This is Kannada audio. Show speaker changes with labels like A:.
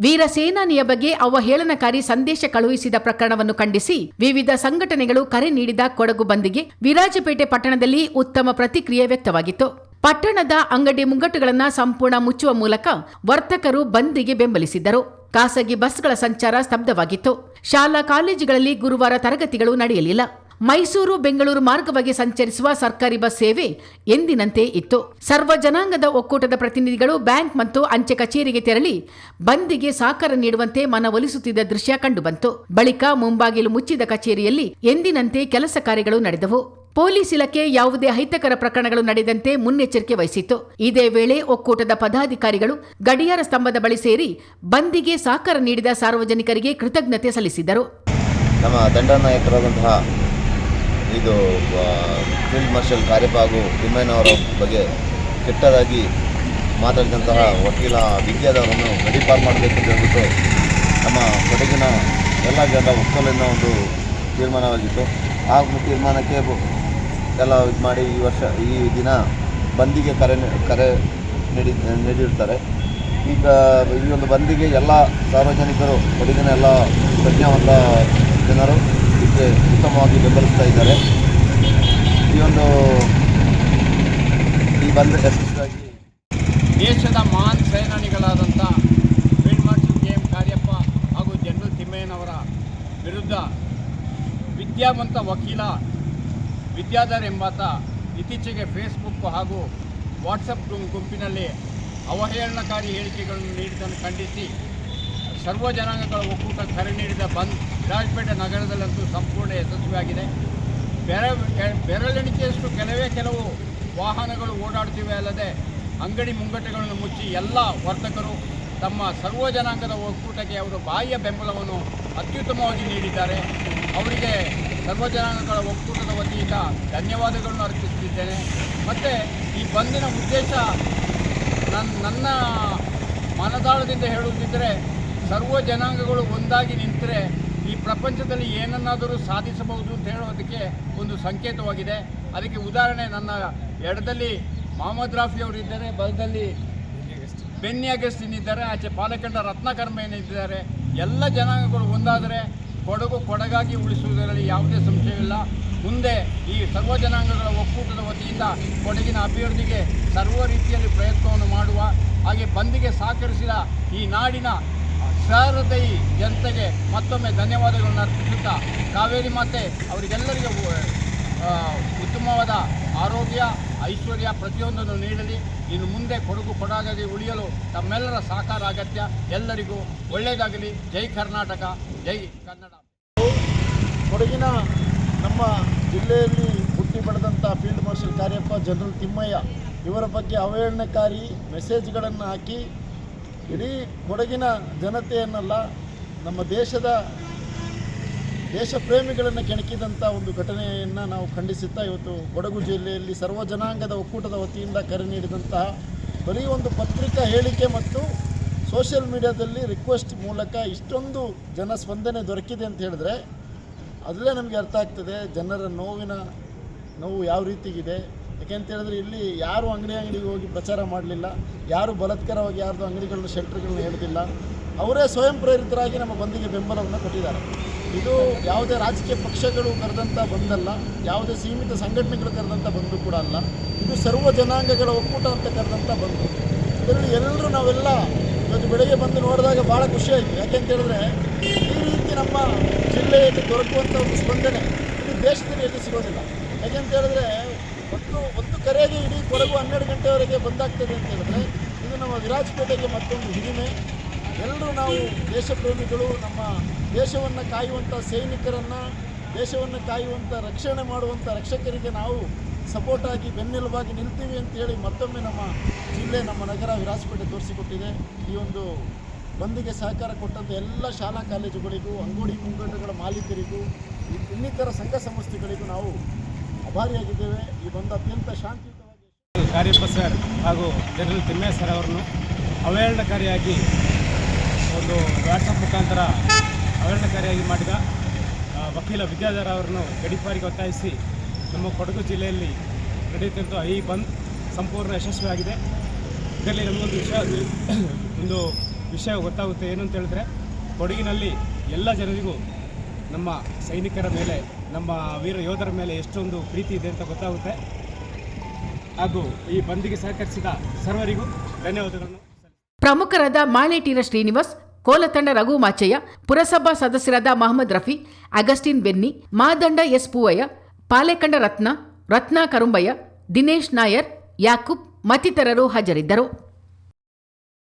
A: ವೀರ ಸೇನಾನಿಯ ಬಗ್ಗೆ ಅವಹೇಳನಕಾರಿ ಸಂದೇಶ ಕಳುಹಿಸಿದ ಪ್ರಕರಣವನ್ನು ಖಂಡಿಸಿ ವಿವಿಧ ಸಂಘಟನೆಗಳು ಕರೆ ನೀಡಿದ ಕೊಡಗು ಬಂದ್ಗೆ ವಿರಾಜಪೇಟೆ ಪಟ್ಟಣದಲ್ಲಿ ಉತ್ತಮ ಪ್ರತಿಕ್ರಿಯೆ ವ್ಯಕ್ತವಾಗಿತ್ತು. ಪಟ್ಟಣದ ಅಂಗಡಿ ಮುಂಗಟ್ಟುಗಳನ್ನು ಸಂಪೂರ್ಣ ಮುಚ್ಚುವ ಮೂಲಕ ವರ್ತಕರು ಬಂದಿಗೆ ಬೆಂಬಲಿಸಿದ್ದರು. ಖಾಸಗಿ ಬಸ್ಗಳ ಸಂಚಾರ ಸ್ತಬ್ಧವಾಗಿತ್ತು. ಶಾಲಾ ಕಾಲೇಜುಗಳಲ್ಲಿ ಗುರುವಾರ ತರಗತಿಗಳು ನಡೆಯಲಿಲ್ಲ. ಮೈಸೂರು ಬೆಂಗಳೂರು ಮಾರ್ಗವಾಗಿ ಸಂಚರಿಸುವ ಸರ್ಕಾರಿ ಬಸ್ ಸೇವೆ ಎಂದಿನಂತೆ ಇತ್ತು. ಸರ್ವ ಜನಾಂಗದ ಒಕ್ಕೂಟದ ಪ್ರತಿನಿಧಿಗಳು, ಬ್ಯಾಂಕ್ ಮತ್ತು ಅಂಚೆ ಕಚೇರಿಗೆ ತೆರಳಿ ಬಂದಿಗೆ ಸಹಕಾರ ನೀಡುವಂತೆ ಮನವೊಲಿಸುತ್ತಿದ್ದ ದೃಶ್ಯ ಕಂಡುಬಂತು. ಬಳಿಕ ಮುಂಬಾಗಿಲು ಮುಚ್ಚಿದ ಕಚೇರಿಯಲ್ಲಿ ಎಂದಿನಂತೆ ಕೆಲಸ ಕಾರ್ಯಗಳು ನಡೆದವು. ಪೊಲೀಸ್ ಇಲಾಖೆ ಯಾವುದೇ ಅಹಿತಕರ ಪ್ರಕರಣಗಳು ನಡೆದಂತೆ ಮುನ್ನೆಚ್ಚರಿಕೆ ವಹಿಸಿತ್ತು. ಇದೇ ವೇಳೆ ಒಕ್ಕೂಟದ ಪದಾಧಿಕಾರಿಗಳು ಗಡಿಯಾರ ಸ್ತಂಭದ ಬಳಿ ಸೇರಿ ಬಂದಿಗೆ ಸಹಕಾರ ನೀಡಿದ ಸಾರ್ವಜನಿಕರಿಗೆ ಕೃತಜ್ಞತೆ ಸಲ್ಲಿಸಿದರು.
B: ನಮ್ಮ ದಂಡನಾಯಕರಾದಂತಹ ಇದು ಫೀಲ್ಡ್ ಮಾರ್ಷಲ್ ಕಾರ್ಯಪ್ಪ ಹಾಗೂ ತಿಮ್ಮಯ್ಯನವರ ಬಗ್ಗೆ ಕೆಟ್ಟದಾಗಿ ಮಾತಾಡಿದಂತಹ ವಕೀಲ ವಿದ್ಯಾದವರನ್ನು ಗಡಿಪಾರ್ ಮಾಡಬೇಕು ಅಂತ ಹೇಳ್ಬಿಟ್ಟು ನಮ್ಮ ಕೊಡಗಿನ ಎಲ್ಲ ಜನರ ಒಕ್ಕಲಿನ ಒಂದು ತೀರ್ಮಾನವಾಗಿತ್ತು. ಆ ತೀರ್ಮಾನಕ್ಕೆ ಎಲ್ಲ ಇದು ಮಾಡಿ ಈ ವರ್ಷ, ಈ ದಿನ ಬಂದಿಗೆ ಕರೆ ಕರೆ ನೀಡಿ, ನೀಡಿರ್ತಾರೆ. ಈಗ ಈ ಒಂದು ಬಂದಿಗೆ ಎಲ್ಲ ಸಾರ್ವಜನಿಕರು, ಕೊಡಗಿನ ಎಲ್ಲ ಪ್ರಜ್ಞಾವಂತ ಜನರು ಇದಕ್ಕೆ ಉತ್ತಮವಾಗಿ ಬೆಂಬಲಿಸ್ತಾ ಇದ್ದಾರೆ. ಈ ಒಂದು ಈ ಬಂದ ಯಶಸ್ವಿಯಾಗಿ
C: ದೇಶದ ಮಹಾನ್ ಸೇನಾನಿಗಳಾದಂಥ field marshal K M Cariappa ಹಾಗೂ ಜನರಲ್ ತಿಮ್ಮಯ್ಯನವರ ವಿರುದ್ಧ ವಿದ್ಯಾವಂತ ವಕೀಲ ವಿದ್ಯಾಧರ್ ಎಂಬಾತ ಇತ್ತೀಚೆಗೆ ಫೇಸ್ಬುಕ್ ಹಾಗೂ ವಾಟ್ಸಪ್ ಗುಂಪಿನಲ್ಲಿ ಅವಹೇಳನಕಾರಿ ಹೇಳಿಕೆಗಳನ್ನು ನೀಡಿದ್ದನ್ನು ಖಂಡಿಸಿ ಸರ್ವ ಜನಾಂಗಗಳ ಒಕ್ಕೂಟ ಕರೆ ನೀಡಿದ ಬಂದ್ ವಿರಾಜಪೇಟೆ ನಗರದಲ್ಲಂತೂ ಸಂಪೂರ್ಣ ಯಶಸ್ವಿಯಾಗಿದೆ. ಬೆರ ಬೆರಳೆಣಿಕೆಯಷ್ಟು ಕೆಲವೇ ಕೆಲವು ವಾಹನಗಳು ಓಡಾಡ್ತಿವೆ ಅಲ್ಲದೆ ಅಂಗಡಿ ಮುಂಗಟ್ಟುಗಳನ್ನು ಮುಚ್ಚಿ ಎಲ್ಲ ವರ್ತಕರು ತಮ್ಮ ಸರ್ವ ಜನಾಂಗದ ಒಕ್ಕೂಟಕ್ಕೆ ಅವರು ಬಾಹ್ಯ ಬೆಂಬಲವನ್ನು ಅತ್ಯುತ್ತಮವಾಗಿ ನೀಡಿದ್ದಾರೆ. ಅವರಿಗೆ ಸರ್ವ ಜನಾಂಗಗಳ ಒಕ್ಕೂಟದ ವತಿಯಿಂದ ಧನ್ಯವಾದಗಳನ್ನು ಅರ್ಪಿಸುತ್ತಿದ್ದೇನೆ. ಮತ್ತು ಈ ಬಂದಿನ ಉದ್ದೇಶ ನನ್ನ ನನ್ನ ಮನದಾಳದಿಂದ ಹೇಳುತ್ತಿದ್ದರೆ ಸರ್ವ ಜನಾಂಗಗಳು ಒಂದಾಗಿ ನಿಂತರೆ ಈ ಪ್ರಪಂಚದಲ್ಲಿ ಏನನ್ನಾದರೂ ಸಾಧಿಸಬಹುದು ಅಂತ ಹೇಳೋದಕ್ಕೆ ಒಂದು ಸಂಕೇತವಾಗಿದೆ. ಅದಕ್ಕೆ ಉದಾಹರಣೆ ನನ್ನ ಎಡದಲ್ಲಿ ಮೊಹಮ್ಮದ್ ರಾಫಿ ಅವರು ಇದ್ದಾರೆ, ಬಲದಲ್ಲಿ ಬೆನ್ನಿ ಅಗಸ್ಟಿನ್ ಇದ್ದಾರೆ ಆಚೆ ಪಾಲಕಂಡ ರತ್ನಕರ್ಮ ಏನಿದ್ದಾರೆ ಎಲ್ಲ ಜನಾಂಗಗಳು ಒಂದಾದರೆ ಕೊಡಗು ಕೊಡಗಾಗಿ ಉಳಿಸುವುದರಲ್ಲಿ ಯಾವುದೇ ಸಂಶಯವಿಲ್ಲ ಮುಂದೆ ಈ ಸರ್ವ ಜನಾಂಗಗಳ ಒಕ್ಕೂಟದ ವತಿಯಿಂದ ಕೊಡಗಿನ ಅಭಿವೃದ್ಧಿಗೆ ಸರ್ವ ರೀತಿಯಲ್ಲಿ ಪ್ರಯತ್ನವನ್ನು ಮಾಡುವ, ಹಾಗೆ ಬಂದಿಗೆ ಸಹಕರಿಸಿದ ಈ ನಾಡಿನ ಸಹೃದಯಿ ಜನತೆಗೆ ಮತ್ತೊಮ್ಮೆ ಧನ್ಯವಾದಗಳನ್ನು ಅರ್ಪಿಸುತ್ತಾ ಕಾವೇರಿ ಮಾತೆ ಅವರಿಗೆಲ್ಲರಿಗೂ ಉತ್ತಮವಾದ ಆರೋಗ್ಯ, ಐಶ್ವರ್ಯ ಪ್ರತಿಯೊಂದನ್ನು ನೀಡಲಿ. ಇನ್ನು ಮುಂದೆ ಕೊಡಗು ಕೊಡಾಗದೆ ಉಳಿಯಲು ತಮ್ಮೆಲ್ಲರ ಸಹಕಾರ ಅಗತ್ಯ. ಎಲ್ಲರಿಗೂ ಒಳ್ಳೆಯದಾಗಲಿ. ಜೈ ಕರ್ನಾಟಕ, ಜೈ ಕನ್ನಡ.
D: ಕೊಡಗಿನ ನಮ್ಮ ಜಿಲ್ಲೆಯಲ್ಲಿ ಹುಟ್ಟಿ ಪಡೆದಂಥ field marshal Cariappa general Thimayya ಇವರ ಬಗ್ಗೆ ಅವಹೇಳನಕಾರಿ ಮೆಸೇಜ್ಗಳನ್ನು ಹಾಕಿ ಇಡೀ ಕೊಡಗಿನ ಜನತೆಯನ್ನಲ್ಲ, ನಮ್ಮ ದೇಶದ ದೇಶ ಪ್ರೇಮಿಗಳನ್ನು ಕೆಣಕಿದಂಥ ಒಂದು ಘಟನೆಯನ್ನು ನಾವು ಖಂಡಿಸುತ್ತಾ ಇವತ್ತು ಕೊಡಗು ಜಿಲ್ಲೆಯಲ್ಲಿ ಸರ್ವ ಜನಾಂಗದ ಒಕ್ಕೂಟದ ವತಿಯಿಂದ ಕರೆ ನೀಡಿದಂತಹ ಬರೀ ಒಂದು ಪತ್ರಿಕಾ ಹೇಳಿಕೆ ಮತ್ತು ಸೋಷಿಯಲ್ ಮೀಡಿಯಾದಲ್ಲಿ ರಿಕ್ವೆಸ್ಟ್ ಮೂಲಕ ಇಷ್ಟೊಂದು ಜನ ಸ್ಪಂದನೆ ದೊರಕಿದೆ ಅಂತ ಹೇಳಿದ್ರೆ ಅದರಲ್ಲೇ ನಮಗೆ ಅರ್ಥ ಆಗ್ತದೆ, ಜನರ ನೋವಿನ ನೋವು ಯಾವ ರೀತಿಗಿದೆ ಯಾಕೆಂತ ಹೇಳಿದ್ರೆ ಇಲ್ಲಿ ಯಾರು ಅಂಗಡಿ ಅಂಗಡಿಗೆ ಹೋಗಿ ಪ್ರಚಾರ ಮಾಡಲಿಲ್ಲ. ಯಾರು ಬಲತ್ಕರವಾಗಿ ಯಾರ್ದು ಅಂಗಡಿಗಳನ್ನ ಶೆಲ್ಟರ್ಗಳನ್ನ ಹೇಳ್ತಿಲ್ಲ ಅವರೇ ಸ್ವಯಂ ಪ್ರೇರಿತರಾಗಿ ನಮ್ಮ ಬಂದಿಗೆ ಬೆಂಬಲವನ್ನು ಕೊಟ್ಟಿದ್ದಾರೆ. ಇದು ಯಾವುದೇ ರಾಜಕೀಯ ಪಕ್ಷಗಳು ಕರೆದಂಥ ಬಂದಲ್ಲ, ಯಾವುದೇ ಸೀಮಿತ ಸಂಘಟನೆಗಳು ಕರೆದಂಥ ಬಂದು ಕೂಡ ಅಲ್ಲ, ಇದು ಸರ್ವ ಜನಾಂಗಗಳ ಒಕ್ಕೂಟ ಅಂತ ಕರೆದಂಥ ಬಂದು. ಇದರಲ್ಲಿ ಎಲ್ಲರೂ ನಾವೆಲ್ಲ ಇವತ್ತು ಬೆಳಗ್ಗೆ ಬಂದು ನೋಡಿದಾಗ ಭಾಳ ಖುಷಿಯಾಯಿತು ಯಾಕೆಂತ ಹೇಳಿದ್ರೆ ಈ ರೀತಿ ನಮ್ಮ ಜಿಲ್ಲೆಯಲ್ಲಿ ದೊರಕುವಂಥ ಒಂದು ಸ್ಪಂದನೆ ಇದು ದೇಶದಲ್ಲಿ ಎಲ್ಲಿ ಸಿಗೋದಿಲ್ಲ. ಯಾಕೆಂತ ಹೇಳಿದ್ರೆ ಒಂದು ಒಂದು ಕರೆಗೆ ಇಡೀ ಕೊಡಗು ಹನ್ನೆರಡು ಗಂಟೆವರೆಗೆ ಬಂದಾಗ್ತದೆ ಅಂತ ಹೇಳಿದ್ರೆ, ಇದು ನಮ್ಮ ವಿರಾಜಪೇಟೆಗೆ ಮತ್ತೊಂದು ಹಿರಿಮೆ ಎಲ್ಲರೂ ನಾವು ದೇಶ ಪ್ರೇಮಿಗಳು ನಮ್ಮ ದೇಶವನ್ನು ಕಾಯುವಂಥ ಸೈನಿಕರನ್ನು, ದೇಶವನ್ನು ಕಾಯುವಂಥ ರಕ್ಷಣೆ ಮಾಡುವಂಥ ರಕ್ಷಕರಿಗೆ ನಾವು ಸಪೋರ್ಟ್ ಆಗಿ ಬೆನ್ನೆಲುಬಾಗಿ ನಿಲ್ತೀವಿ ಅಂತೇಳಿ ಮತ್ತೊಮ್ಮೆ ನಮ್ಮ ಜಿಲ್ಲೆ, ನಮ್ಮ ನಗರ ವಿರಾಜಪೇಟೆ ತೋರಿಸಿಕೊಟ್ಟಿದೆ. ಈ ಒಂದು ಬಂದಿಗೆ ಸಹಕಾರ ಕೊಟ್ಟಂಥ ಎಲ್ಲ ಶಾಲಾ ಕಾಲೇಜುಗಳಿಗೂ, ಅಂಗಡಿ ಮುಂಗಡಗಳ ಮಾಲೀಕರಿಗೂ, ಇನ್ನಿತರ ಸಂಘ ಸಂಸ್ಥೆಗಳಿಗೂ ನಾವು ಅಭಾರಿಯಾಗಿದ್ದೇವೆ ಈ ಬಂದ ಅತ್ಯಂತ ಶಾಂತಿಯುತವಾಗಿ
E: ಕಾರ್ಯಪ್ಪ ಸರ್ ಹಾಗೂ ಜನರಲ್ ತಿಮ್ಮಯ್ಯ ಸರ್ ಅವರನ್ನು ಅವಹೇಳನಕಾರಿಯಾಗಿ ಒಂದು ವಾಟ್ಸಪ್ ಮುಖಾಂತರ ಅವಹೇಳನಕಾರಿಯಾಗಿ ಮಾಡಿದ ವಕೀಲ ವಿದ್ಯಾಧರ ಅವರನ್ನು ಗಡಿಪಾರಿಗೆ ಒತ್ತಾಯಿಸಿ ನಮ್ಮ ಕೊಡಗು ಜಿಲ್ಲೆಯಲ್ಲಿ ನಡೆಯುತ್ತಿರುವ ಈ ಬಂದ್ ಸಂಪೂರ್ಣ ಯಶಸ್ವಿಯಾಗಿದೆ. ಇದರಲ್ಲಿ ನಮಗೊಂದು ವಿಷಯ, ಒಂದು ವಿಷಯ ಗೊತ್ತಾಗುತ್ತೆ. ಅಂತ ಹೇಳಿದ್ರೆ, ಕೊಡಗಿನಲ್ಲಿ ಎಲ್ಲ ಜನರಿಗೂ ನಮ್ಮ ಸೈನಿಕರ ಮೇಲೆ ನಮ್ಮ ವೀರ ಯೋಧರ ಮೇಲೆ ಎಷ್ಟೊಂದು ಪ್ರೀತಿ ಇದೆ ಅಂತ ಗೊತ್ತಾಗುತ್ತೆ. ಹಾಗೂ ಈ ಬಂದಿಗೆ ಸಹಕರಿಸಿದ ಸರ್ವರಿಗೂ ಧನ್ಯವಾದಗಳನ್ನು.
A: ಪ್ರಮುಖರಾದ ಮಾಳೇಟೀರ ಶ್ರೀನಿವಾಸ್, ಕೋಲತಂಡ ರಘು ಮಾಚಯ್ಯ, ಪುರಸಭಾ ಸದಸ್ಯರಾದ Mohammed Rafi, Augustine Benny, Madanda S Poovaiah, Palekanda Ratna, Ratna Karumbaiah, Dinesh Nair, Yakub ಮತ್ತಿತರರು ಹಾಜರಿದ್ದರು.